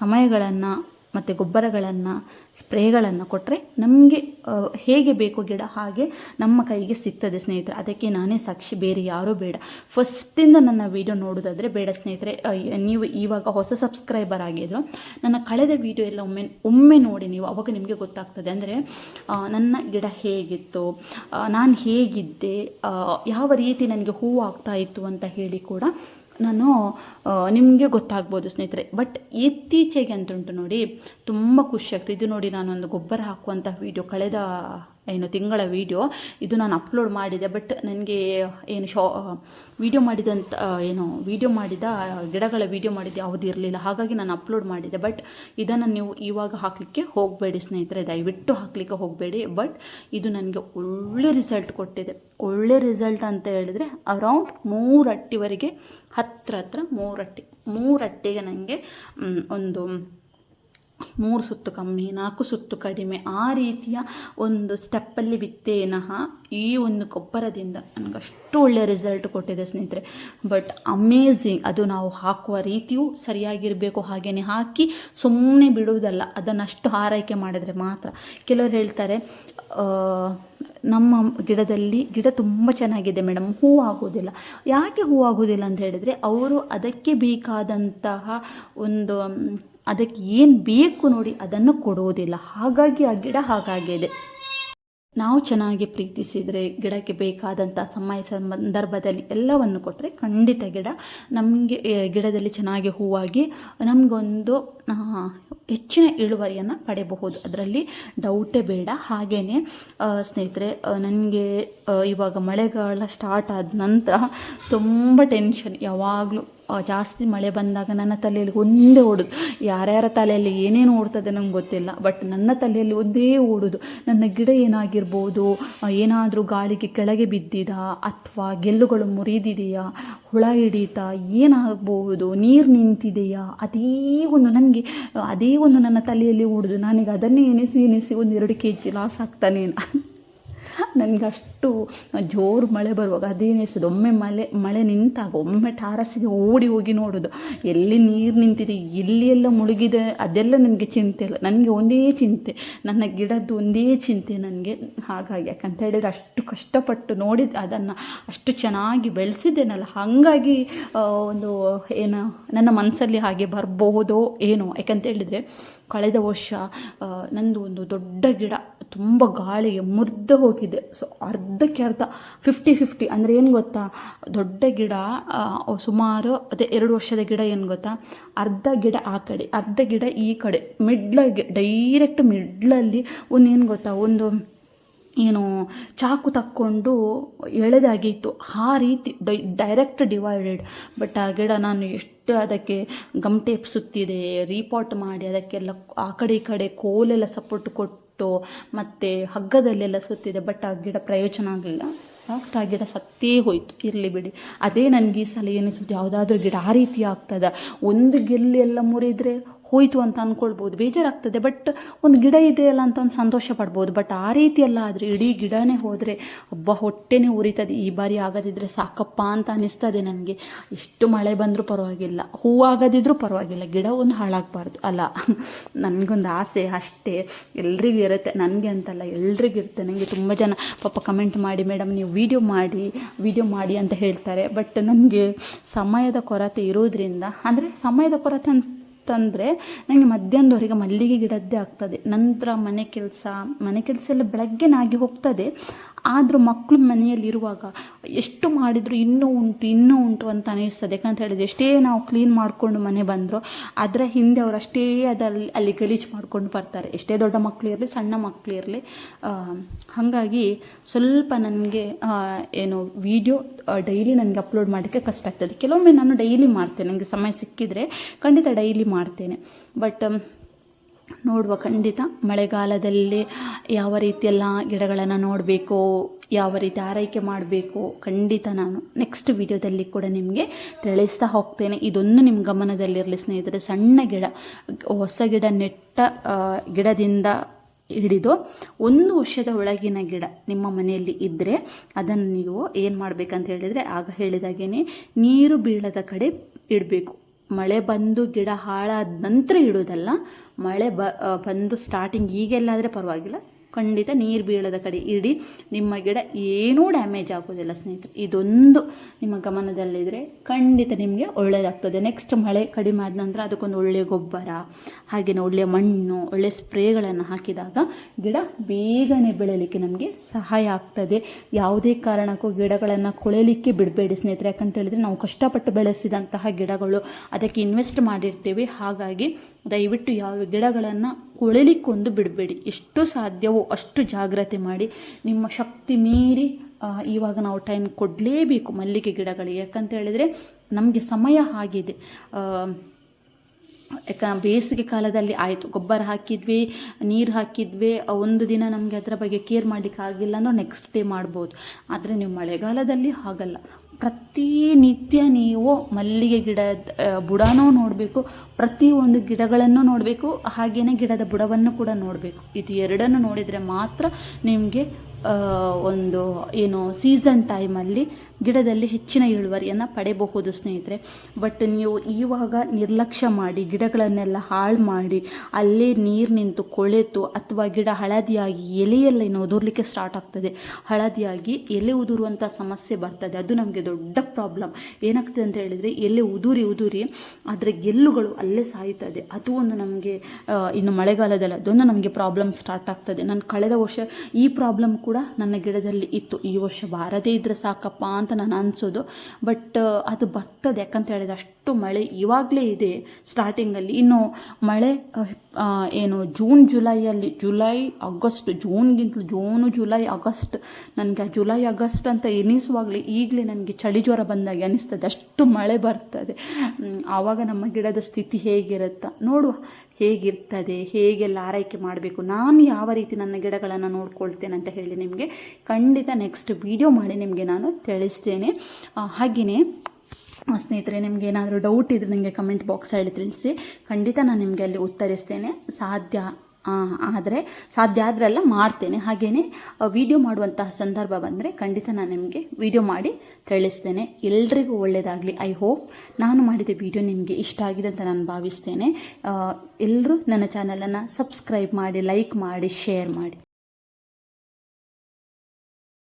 ಸಮಯಗಳನ್ನು ಮತ್ತು ಗೊಬ್ಬರಗಳನ್ನು, ಸ್ಪ್ರೇಗಳನ್ನು ಕೊಟ್ಟರೆ ನಮಗೆ ಹೇಗೆ ಬೇಕು ಗಿಡ ಹಾಗೆ ನಮ್ಮ ಕೈಗೆ ಸಿಗ್ತದೆ ಸ್ನೇಹಿತರೆ. ಅದಕ್ಕೆ ನಾನೇ ಸಾಕ್ಷಿ, ಬೇರೆ ಯಾರೂ ಬೇಡ. ಫಸ್ಟಿಂದ ನನ್ನ ವೀಡಿಯೋ ನೋಡೋದಾದರೆ ಬೇಡ ಸ್ನೇಹಿತರೆ. ನೀವು ಇವಾಗ ಹೊಸ ಸಬ್ಸ್ಕ್ರೈಬರ್ ಆಗಿದ್ರು, ನನ್ನ ಕಳೆದ ವೀಡಿಯೋ ಎಲ್ಲ ಒಮ್ಮೆ ಒಮ್ಮೆ ನೋಡಿ ನೀವು, ಅವಾಗ ನಿಮಗೆ ಗೊತ್ತಾಗ್ತದೆ. ಅಂದರೆ ನನ್ನ ಗಿಡ ಹೇಗಿತ್ತು ನಾನು ಹೇಗಿದ್ದೆ ಯಾವ ರೀತಿ ನನಗೆ ಹೂವು ಆಗ್ತಾ ಇತ್ತು ಅಂತ ಹೇಳಿ ಕೂಡ ನಾನು ನಿಮಗೆ ಗೊತ್ತಾಗ್ಬೋದು ಸ್ನೇಹಿತರೆ. ಬಟ್ ಇತ್ತೀಚೆಗೆ ಅಂತುಂಟು ನೋಡಿ, ತುಂಬ ಖುಷಿ ಆಗ್ತದೆ. ಇದು ನೋಡಿ ನಾನೊಂದು ಗೊಬ್ಬರ ಹಾಕುವಂಥ ವೀಡಿಯೋ ಕಳೆದ ಏನು ತಿಂಗಳ ವೀಡಿಯೋ ಇದು ನಾನು ಅಪ್ಲೋಡ್ ಮಾಡಿದೆ ಬಟ್ ನನಗೆ ಏನು ಶಾ ವೀಡಿಯೋ ಮಾಡಿದಂಥ ಏನು ವೀಡಿಯೋ ಮಾಡಿದ ಗಿಡಗಳ ವೀಡಿಯೋ ಮಾಡಿದ್ದು ಯಾವುದೂ ಇರಲಿಲ್ಲ. ಹಾಗಾಗಿ ನಾನು ಅಪ್ಲೋಡ್ ಮಾಡಿದೆ. ಬಟ್ ಇದನ್ನು ನೀವು ಇವಾಗ ಹಾಕಲಿಕ್ಕೆ ಹೋಗಬೇಡಿ ಸ್ನೇಹಿತರೆ, ದಯವಿಟ್ಟು ಹಾಕಲಿಕ್ಕೆ ಹೋಗಬೇಡಿ. ಬಟ್ ಇದು ನನಗೆ ಒಳ್ಳೆ ರಿಸಲ್ಟ್ ಕೊಟ್ಟಿದೆ. ಒಳ್ಳೆ ರಿಸಲ್ಟ್ ಅಂತ ಹೇಳಿದರೆ ಅರೌಂಡ್ ಮೂರು ಅಟ್ಟಿವರೆಗೆ ಹತ್ರ ಹತ್ರ ಮೂರಟ್ಟಿ, ಮೂರಟ್ಟಿಗೆ ನನಗೆ ಒಂದು ಮೂರು ಸುತ್ತು ಕಮ್ಮಿ, ನಾಲ್ಕು ಸುತ್ತು ಕಡಿಮೆ. ಆ ರೀತಿಯ ಒಂದು ಸ್ಟೆಪ್ಪಲ್ಲಿ ಬಿತ್ತೇನಹ ಈ ಒಂದು ಗೊಬ್ಬರದಿಂದ ನನಗೆ ಅಷ್ಟು ಒಳ್ಳೆಯ ರಿಸಲ್ಟ್ ಕೊಟ್ಟಿದೆ ಸ್ನೇಹಿತರೆ. ಬಟ್ ಅಮೇಝಿಂಗ್ ಅದು ನಾವು ಹಾಕುವ ರೀತಿಯೂ ಸರಿಯಾಗಿರಬೇಕು ಹಾಗೆಯೇ ಹಾಕಿ ಸುಮ್ಮನೆ ಬಿಡುವುದಲ್ಲ, ಅದನ್ನಷ್ಟು ಆರೈಕೆ ಮಾಡಿದರೆ ಮಾತ್ರ. ಕೆಲವರು ಹೇಳ್ತಾರೆ ನಮ್ಮ ಗಿಡದಲ್ಲಿ ಗಿಡ ತುಂಬ ಚೆನ್ನಾಗಿದೆ ಮೇಡಮ್ ಹೂ ಆಗೋದಿಲ್ಲ ಯಾಕೆ ಹೂ ಆಗೋದಿಲ್ಲ ಅಂತ ಹೇಳಿದರೆ, ಅವರು ಅದಕ್ಕೆ ಬೇಕಾದಂತಹ ಒಂದು ಅದಕ್ಕೆ ಏನು ಬೇಕು ನೋಡಿ ಅದನ್ನು ಕೊಡುವುದಿಲ್ಲ ಹಾಗಾಗಿ ಆ ಗಿಡ ಹಾಗಾಗಿದೆ ನಾವು ಚೆನ್ನಾಗಿ ಪ್ರೀತಿಸಿದರೆ ಗಿಡಕ್ಕೆ ಬೇಕಾದಂಥ ಸಮಯ ಸಂದರ್ಭದಲ್ಲಿ ಎಲ್ಲವನ್ನು ಕೊಟ್ಟರೆ ಖಂಡಿತ ಗಿಡ ನಮಗೆ ಗಿಡದಲ್ಲಿ ಚೆನ್ನಾಗಿ ಹೂವಾಗಿ ನಮಗೊಂದು ಹೆಚ್ಚಿನ ಇಳುವರಿಯನ್ನು ಪಡೆಯಬಹುದು. ಅದರಲ್ಲಿ ಡೌಟೇ ಬೇಡ. ಹಾಗೆಯೇ ಸ್ನೇಹಿತರೆ ನನಗೆ ಇವಾಗ ಮಳೆಗಾಲ ಸ್ಟಾರ್ಟ್ ಆದ ನಂತರ ತುಂಬ ಟೆನ್ಷನ್ ಯಾವಾಗಲೂ. ಜಾಸ್ತಿ ಮಳೆ ಬಂದಾಗ ನನ್ನ ತಲೆಯಲ್ಲಿ ಒಂದೇ ಓಡೋದು. ಯಾರ್ಯಾರ ತಲೆಯಲ್ಲಿ ಏನೇನು ಓಡ್ತದೆ ನಂಗೆ ಗೊತ್ತಿಲ್ಲ. ಬಟ್ ನನ್ನ ತಲೆಯಲ್ಲಿ ಒಂದೇ ಓಡೋದು. ನನ್ನ ಗಿಡ ಏನಾಗಿರ್ಬೋದು ಏನಾದರೂ ಗಾಳಿಗೆ ಕೆಳಗೆ ಬಿದ್ದಿದ, ಅಥವಾ ಗೆಲ್ಲುಗಳು ಮುರಿದಿದೆಯಾ, ಹುಳ ಹಿಡೀತಾ ಏನಾಗಬಹುದು ನೀರು ನಿಂತಿದೆಯಾ, ಅದೇ ಒಂದು ನನಗೆ, ಅದೇ ಒಂದು ನನ್ನ ತಲೆಯಲ್ಲಿ ಓಡೋದು. ನನಗೆ ಅದನ್ನೇ ಎನಿಸಿ ಎನಿಸಿ ಒಂದು ಎರಡು ಕೆ ಜಿ ಲಾಸ್ ಆಗ್ತಾನೇನು. ನನಗೆ ಅಷ್ಟು ಜೋರು ಮಳೆ ಬರುವಾಗ ಅದೇನಿಸೋದು ಒಮ್ಮೆ ಮಳೆ ಮಳೆ ನಿಂತಾಗ ಒಮ್ಮೆ ಟಾರಸಿಗೆ ಓಡಿ ಹೋಗಿ ನೋಡೋದು. ಎಲ್ಲಿ ನೀರು ನಿಂತಿದೆ, ಎಲ್ಲಿ ಎಲ್ಲ ಮುಳುಗಿದೆ, ಅದೆಲ್ಲ ನನಗೆ ಚಿಂತೆ ಇಲ್ಲ. ನನಗೆ ಒಂದೇ ಚಿಂತೆ, ನನ್ನ ಗಿಡದ್ದು ಒಂದೇ ಚಿಂತೆ ನನಗೆ. ಹಾಗಾಗಿ ಯಾಕಂತ ಹೇಳಿದರೆ ಅಷ್ಟು ಕಷ್ಟಪಟ್ಟು ನೋಡಿದ, ಅದನ್ನು ಅಷ್ಟು ಚೆನ್ನಾಗಿ ಬೆಳೆಸಿದ್ದೇನಲ್ಲ. ಹಾಗಾಗಿ ಒಂದು ಏನು, ನನ್ನ ಮನಸ್ಸಲ್ಲಿ ಹಾಗೆ ಬರಬಹುದೋ ಏನೋ. ಯಾಕಂತ ಹೇಳಿದರೆ ಕಳೆದ ವರ್ಷ ನಂದು ಒಂದು ದೊಡ್ಡ ಗಿಡ ತುಂಬ ಗಾಳಿಗೆ ಮುರಿದು ಹೋಗಿದೆ. ಸೊ ಅರ್ಧಕ್ಕೆ ಅರ್ಧ ಫಿಫ್ಟಿ ಫಿಫ್ಟಿ ಅಂದರೆ ಏನು ಗೊತ್ತಾ? ದೊಡ್ಡ ಗಿಡ ಸುಮಾರು ಅದೇ ಎರಡು ವರ್ಷದ ಗಿಡ ಏನು ಗೊತ್ತಾ? ಅರ್ಧ ಗಿಡ ಆ ಕಡೆ, ಅರ್ಧ ಗಿಡ ಈ ಕಡೆ, ಮಿಡ್ಲಾಗಿ ಡೈರೆಕ್ಟ್ ಮಿಡ್ಲಲ್ಲಿ ಒಂದು ಏನು ಗೊತ್ತಾ? ಒಂದು ಏನು ಚಾಕು ತಕ್ಕೊಂಡು ಎಳೆದಾಗಿತ್ತು ಆ ರೀತಿ ಡೈ ಡೈರೆಕ್ಟ್ ಡಿವೈಡೆಡ್ ಬಟ್ ಆ ಗಿಡ ನಾನು ಎಷ್ಟು ಅದಕ್ಕೆ ಗಮ್ ಟೇಪ್ ಸುತ್ತಿದೆ ರೀಪಾಟ್ ಮಾಡಿ, ಅದಕ್ಕೆಲ್ಲ ಆ ಕಡೆ ಈ ಕಡೆ ಕೋಲೆಲ್ಲ ಸಪೋರ್ಟ್ ಕೊಟ್ಟು ಮತ್ತು ಹಗ್ಗದಲ್ಲೆಲ್ಲ ಸುತ್ತಿದೆ ಬಟ್ ಆ ಗಿಡ ಪ್ರಯೋಜನ ಆಗಲಿಲ್ಲ. ಲಾಸ್ಟ್ ಆ ಗಿಡ ಸತ್ತೇ ಹೋಯಿತು. ಇರಲಿ ಬಿಡಿ. ಅದೇ ನನಗೆ ಈ ಸಲ ಏನಿಸುತ್ತೆ ಯಾವುದಾದ್ರೂ ಗಿಡ ಆ ರೀತಿ ಆಗ್ತದ. ಒಂದು ಗೆಲ್ಲಿ ಎಲ್ಲ ಮುರಿದ್ರೆ ಹೋಯಿತು ಅಂತ ಅಂದ್ಕೊಳ್ಬೋದು ಬೇಜಾರಾಗ್ತದೆ. ಬಟ್ ಒಂದು ಗಿಡ ಇದೆಯಲ್ಲ ಅಂತ ಒಂದು ಸಂತೋಷ ಪಡ್ಬೋದು. ಬಟ್ ಆ ರೀತಿಯೆಲ್ಲ ಆದರೆ ಇಡೀ ಗಿಡನೇ ಹೋದರೆ ಒಬ್ಬ ಹೊಟ್ಟೆನೇ ಉರಿತದೆ. ಈ ಬಾರಿ ಆಗದಿದ್ದರೆ ಸಾಕಪ್ಪ ಅಂತ ಅನಿಸ್ತದೆ ನನಗೆ. ಎಷ್ಟು ಮಳೆ ಬಂದರೂ ಪರವಾಗಿಲ್ಲ. ಹೂ ಆಗದಿದ್ದರೂ ಪರವಾಗಿಲ್ಲ. ಗಿಡ ಒಂದು ಹಾಳಾಗಬಾರ್ದು. ಅಲ್ಲ, ನನಗೊಂದು ಆಸೆ ಅಷ್ಟೇ. ಎಲ್ರಿಗೂ ಇರುತ್ತೆ. ನನಗೆ ಅಂತಲ್ಲ ಎಲ್ರಿಗೂ ಇರುತ್ತೆ. ನನಗೆ ತುಂಬ ಜನ ಪಾಪ ಕಮೆಂಟ್ ಮಾಡಿ, ಮೇಡಮ್, ನೀವು ವೀಡಿಯೋ ಮಾಡಿ ವೀಡಿಯೋ ಮಾಡಿ ಅಂತ ಹೇಳ್ತಾರೆ. ಬಟ್ ನನಗೆ ಸಮಯದ ಕೊರತೆ ಇರೋದ್ರಿಂದ, ಅಂದರೆ ಸಮಯದ ಕೊರತೆ ಅಂತಂದರೆ ನನಗೆ ಮಧ್ಯಾಹ್ನದವರೆಗೆ ಮಲ್ಲಿಗೆ ಗಿಡದ್ದೇ ಆಗ್ತದೆ. ನಂತರ ಮನೆ ಕೆಲಸ ಮನೆ ಕೆಲಸ ಎಲ್ಲ ಬೆಳಗ್ಗೆನಾಗಿ ಹೋಗ್ತದೆ. ಆದರೂ ಮಕ್ಕಳು ಮನೆಯಲ್ಲಿರುವಾಗ ಎಷ್ಟು ಮಾಡಿದರೂ ಇನ್ನೂ ಉಂಟು ಇನ್ನೂ ಉಂಟು ಅಂತ ಅನಿಸ್ತದೆ. ಯಾಕಂತ ಹೇಳಿದ್ರೆ ಎಷ್ಟೇ ನಾವು ಕ್ಲೀನ್ ಮಾಡಿಕೊಂಡು ಮನೆ ಬಂದರೂ ಅದರ ಹಿಂದೆ ಅವರು ಅಷ್ಟೇ ಅದಲ್ಲಿ, ಅಲ್ಲಿ ಗಲೀಜು ಮಾಡ್ಕೊಂಡು ಬರ್ತಾರೆ. ಎಷ್ಟೇ ದೊಡ್ಡ ಮಕ್ಕಳಿರಲಿ ಸಣ್ಣ ಮಕ್ಕಳಿರಲಿ ಹಾಗಾಗಿ ಸ್ವಲ್ಪ ನನಗೆ ಏನು ವಿಡಿಯೋ ಡೈಲಿ ನನಗೆ ಅಪ್ಲೋಡ್ ಮಾಡೋಕ್ಕೆ ಕಷ್ಟ ಆಗ್ತದೆ. ಕೆಲವೊಮ್ಮೆ ನಾನು ಡೈಲಿ ಮಾಡ್ತೇನೆ. ನನಗೆ ಸಮಯ ಸಿಕ್ಕಿದರೆ ಖಂಡಿತ ಡೈಲಿ ಮಾಡ್ತೇನೆ. ಬಟ್ ನೋಡುವ ಖಂಡಿತ ಮಳೆಗಾಲದಲ್ಲಿ ಯಾವ ರೀತಿಯೆಲ್ಲ ಗಿಡಗಳನ್ನು ನೋಡಬೇಕು, ಯಾವ ರೀತಿ ಆರೈಕೆ ಮಾಡಬೇಕು ಖಂಡಿತ ನಾನು ನೆಕ್ಸ್ಟ್ ವಿಡಿಯೋದಲ್ಲಿ ಕೂಡ ನಿಮಗೆ ತಿಳಿಸ್ತಾ ಹೋಗ್ತೇನೆ. ಇದೊಂದು ನಿಮ್ಮ ಗಮನದಲ್ಲಿರಲಿ ಸ್ನೇಹಿತರೆ, ಸಣ್ಣ ಗಿಡ, ಹೊಸ ಗಿಡ ನೆಟ್ಟ ಗಿಡದಿಂದ ಹಿಡಿದು ಒಂದು ವರ್ಷದ ಒಳಗಿನ ಗಿಡ ನಿಮ್ಮ ಮನೆಯಲ್ಲಿ ಇದ್ದರೆ ಅದನ್ನು ನೀವು ಏನು ಮಾಡಬೇಕಂತ ಹೇಳಿದರೆ ಆಗ ಹೇಳಿದಾಗೇ ನೀರು ಬೀಳದ ಕಡೆ ಇಡಬೇಕು. ಮಳೆ ಬಂದು ಗಿಡ ಹಾಳಾದ ನಂತರ ಇಡೋದಲ್ಲ ಮಳೆ ಬ ಬಂದು ಸ್ಟಾರ್ಟಿಂಗ್ ಈಗೆಲ್ಲಾದರೆ ಪರವಾಗಿಲ್ಲ. ಖಂಡಿತ ನೀರು ಬೀಳದ ಕಡೆ ಇಡಿ. ನಿಮ್ಮ ಗಿಡ ಏನೂ ಡ್ಯಾಮೇಜ್ ಆಗೋದಿಲ್ಲ ಸ್ನೇಹಿತರೆ. ಇದೊಂದು ನಿಮ್ಮ ಗಮನದಲ್ಲಿದ್ದರೆ ಖಂಡಿತ ನಿಮಗೆ ಒಳ್ಳೆಯದಾಗ್ತದೆ ನೆಕ್ಸ್ಟ್ ಮಳೆ ಕಡಿಮೆ ಆದ ನಂತರ ಅದಕ್ಕೊಂದು ಒಳ್ಳೆಯ ಗೊಬ್ಬರ ಹಾಗೆಯೇ ಒಳ್ಳೆಯ ಮಣ್ಣು, ಒಳ್ಳೆಯ ಸ್ಪ್ರೇಗಳನ್ನು ಹಾಕಿದಾಗ ಗಿಡ ಬೇಗನೆ ಬೆಳೆಯಲಿಕ್ಕೆ ನಮಗೆ ಸಹಾಯ ಆಗ್ತದೆ. ಯಾವುದೇ ಕಾರಣಕ್ಕೂ ಗಿಡಗಳನ್ನು ಕೊಳೆಯಲಿಕ್ಕೆ ಬಿಡಬೇಡಿ ಸ್ನೇಹಿತರೆ. ಯಾಕಂತ ಹೇಳಿದ್ರೆ ನಾವು ಕಷ್ಟಪಟ್ಟು ಬೆಳೆಸಿದಂತಹ ಗಿಡಗಳು ಅದಕ್ಕೆ ಇನ್ವೆಸ್ಟ್ ಮಾಡಿರ್ತೀವಿ. ಹಾಗಾಗಿ ದಯವಿಟ್ಟು ಯಾವ ಗಿಡಗಳನ್ನು ಕೊಳೆಲಿಕ್ಕೊಂದು ಬಿಡಬೇಡಿ. ಎಷ್ಟು ಸಾಧ್ಯವೋ ಅಷ್ಟು ಜಾಗ್ರತೆ ಮಾಡಿ ನಿಮ್ಮ ಶಕ್ತಿ ಮೀರಿ ಇವಾಗ ನಾವು ಟೈಮ್ ಕೊಡಲೇಬೇಕು ಮಲ್ಲಿಗೆ ಗಿಡಗಳಿಗೆ. ಯಾಕಂತ ಹೇಳಿದರೆ ನಮಗೆ ಸಮಯ ಆಗಿದೆ. ಯಾಕ, ಬೇಸಿಗೆ ಕಾಲದಲ್ಲಿ ಆಯಿತು. ಗೊಬ್ಬರ ಹಾಕಿದ್ವಿ, ನೀರು ಹಾಕಿದ್ವಿ. ಒಂದು ದಿನ ನಮಗೆ ಅದರ ಬಗ್ಗೆ ಕೇರ್ ಮಾಡಲಿಕ್ಕೆ ಆಗಿಲ್ಲ ಅಂದ್ರೆ ನೆಕ್ಸ್ಟ್ ಡೇ ಮಾಡ್ಬೋದು. ಆದರೆ ನೀವು ಮಳೆಗಾಲದಲ್ಲಿ ಹಾಗಲ್ಲ. ಪ್ರತಿನಿತ್ಯ ನೀವು ಮಲ್ಲಿಗೆ ಗಿಡದ ಬುಡನೂ ನೋಡಬೇಕು. ಪ್ರತಿಯೊಂದು ಗಿಡಗಳನ್ನು ನೋಡಬೇಕು. ಹಾಗೆಯೇ ಗಿಡದ ಬುಡವನ್ನು ಕೂಡ ನೋಡಬೇಕು. ಇದು ಎರಡನ್ನು ನೋಡಿದರೆ ಮಾತ್ರ ನಿಮಗೆ ಒಂದು, ಏನು ಸೀಸನ್ ಟೈಮಲ್ಲಿ ಗಿಡದಲ್ಲಿ ಹೆಚ್ಚಿನ ಇಳುವರಿಯನ್ನು ಪಡೆಯಬಹುದು, ಸ್ನೇಹಿತರೆ. ಬಟ್ ನೀವು ಇವಾಗ ನಿರ್ಲಕ್ಷ್ಯ ಮಾಡಿ, ಗಿಡಗಳನ್ನೆಲ್ಲ ಹಾಳು ಮಾಡಿ, ಅಲ್ಲೇ ನೀರು ನಿಂತು ಕೊಳೆತು ಅಥವಾ ಗಿಡ ಹಳದಿಯಾಗಿ ಎಲೆಯೆಲ್ಲ ಏನು ಉದುರ್ಲಿಕ್ಕೆ ಸ್ಟಾರ್ಟ್ ಆಗ್ತದೆ, ಹಳದಿಯಾಗಿ ಎಲೆ ಉದುರುವಂಥ ಸಮಸ್ಯೆ ಬರ್ತದೆ. ಅದು ನಮಗೆ ದೊಡ್ಡ ಪ್ರಾಬ್ಲಮ್ ಏನಾಗ್ತದೆ ಅಂತ ಹೇಳಿದರೆ, ಎಲೆ ಉದುರಿ ಉದುರಿ ಅದರ ಗೆಲ್ಲುಗಳು ಅಲ್ಲೇ ಸಾಯ್ತದೆ. ಅದು ಒಂದು ನಮಗೆ ಇನ್ನು ಮಳೆಗಾಲದಲ್ಲಿ ಅದೊಂದು ನಮಗೆ ಪ್ರಾಬ್ಲಮ್ ಸ್ಟಾರ್ಟ್ ಆಗ್ತದೆ. ನಾನು ಕಳೆದ ವರ್ಷ ಈ ಪ್ರಾಬ್ಲಮ್ ಕೂಡ ನನ್ನ ಗಿಡದಲ್ಲಿ ಇತ್ತು. ಈ ವರ್ಷ ಬಾರದೇ ಇದ್ದರೆ ಸಾಕಪ್ಪ ಅಂತ ನಾನು ಅನಿಸೋದು. ಬಟ್ ಅದು ಬರ್ತದೆ. ಯಾಕಂತ ಹೇಳಿದ್ರೆ ಅಷ್ಟು ಮಳೆ ಇವಾಗಲೇ ಇದೆ ಸ್ಟಾರ್ಟಿಂಗಲ್ಲಿ ಇನ್ನು ಮಳೆ ಏನು ಜೂನ್ ಜುಲೈಯಲ್ಲಿ ಜುಲೈ ಆಗಸ್ಟ್ ಜೂನ್ಗಿಂತಲೂ ಜೂನು ಜುಲೈ ಆಗಸ್ಟ್ ನನಗೆ ಆ ಜುಲೈ ಆಗಸ್ಟ್ ಅಂತ ಎನಿಸುವಾಗಲೇ ಈಗಲೇ ನನಗೆ ಚಳಿ ಜ್ವರ ಬಂದಾಗ ಅನಿಸ್ತದೆ. ಅಷ್ಟು ಮಳೆ ಬರ್ತದೆ. ಆವಾಗ ನಮ್ಮ ಗಿಡದ ಸ್ಥಿತಿ ಹೇಗಿರುತ್ತಾ ನೋಡುವ. ಹೇಗಿರ್ತದೆ, ಹೇಗೆಲ್ಲ ಆರೈಕೆ ಮಾಡಬೇಕು, ನಾನು ಯಾವ ರೀತಿ ನನ್ನ ಗಿಡಗಳನ್ನು ನೋಡ್ಕೊಳ್ತೇನೆ ಅಂತ ಹೇಳಿ ನಿಮಗೆ ಖಂಡಿತ ನೆಕ್ಸ್ಟ್ ವೀಡಿಯೋ ಮಾಡಿ ನಿಮಗೆ ನಾನು ತಿಳಿಸ್ತೇನೆ. ಹಾಗೆಯೇ ಸ್ನೇಹಿತರೆ, ನಿಮಗೆ ಏನಾದರೂ ಡೌಟ್ ಇದ್ದರೆ ನನಗೆ ಕಮೆಂಟ್ ಬಾಕ್ಸಲ್ಲಿ ತಿಳಿಸಿ, ಖಂಡಿತ ನಾನು ನಿಮಗೆ ಅಲ್ಲಿ ಉತ್ತರಿಸ್ತೇನೆ. ಸಾಧ್ಯ ಆದರೆ ಸಾಧ್ಯ ಆದರೆಲ್ಲ ಮಾಡ್ತೇನೆ. ಹಾಗೇ ವಿಡಿಯೋ ಮಾಡುವಂತಹ ಸಂದರ್ಭ ಬಂದರೆ ಖಂಡಿತ ನಾನು ನಿಮಗೆ ವಿಡಿಯೋ ಮಾಡಿ ತಿಳಿಸ್ತೇನೆ. ಎಲ್ರಿಗೂ ಒಳ್ಳೆಯದಾಗಲಿ ಐ ಹೋಪ್ ನಾನು ಮಾಡಿದ ವಿಡಿಯೋ ನಿಮಗೆ ಇಷ್ಟ ಆಗಿದೆ ಅಂತ ನಾನು ಭಾವಿಸ್ತೇನೆ. ಎಲ್ಲರೂ ನನ್ನ ಚಾನಲನ್ನು ಸಬ್ಸ್ಕ್ರೈಬ್ ಮಾಡಿ ಲೈಕ್ ಮಾಡಿ ಶೇರ್ ಮಾಡಿ.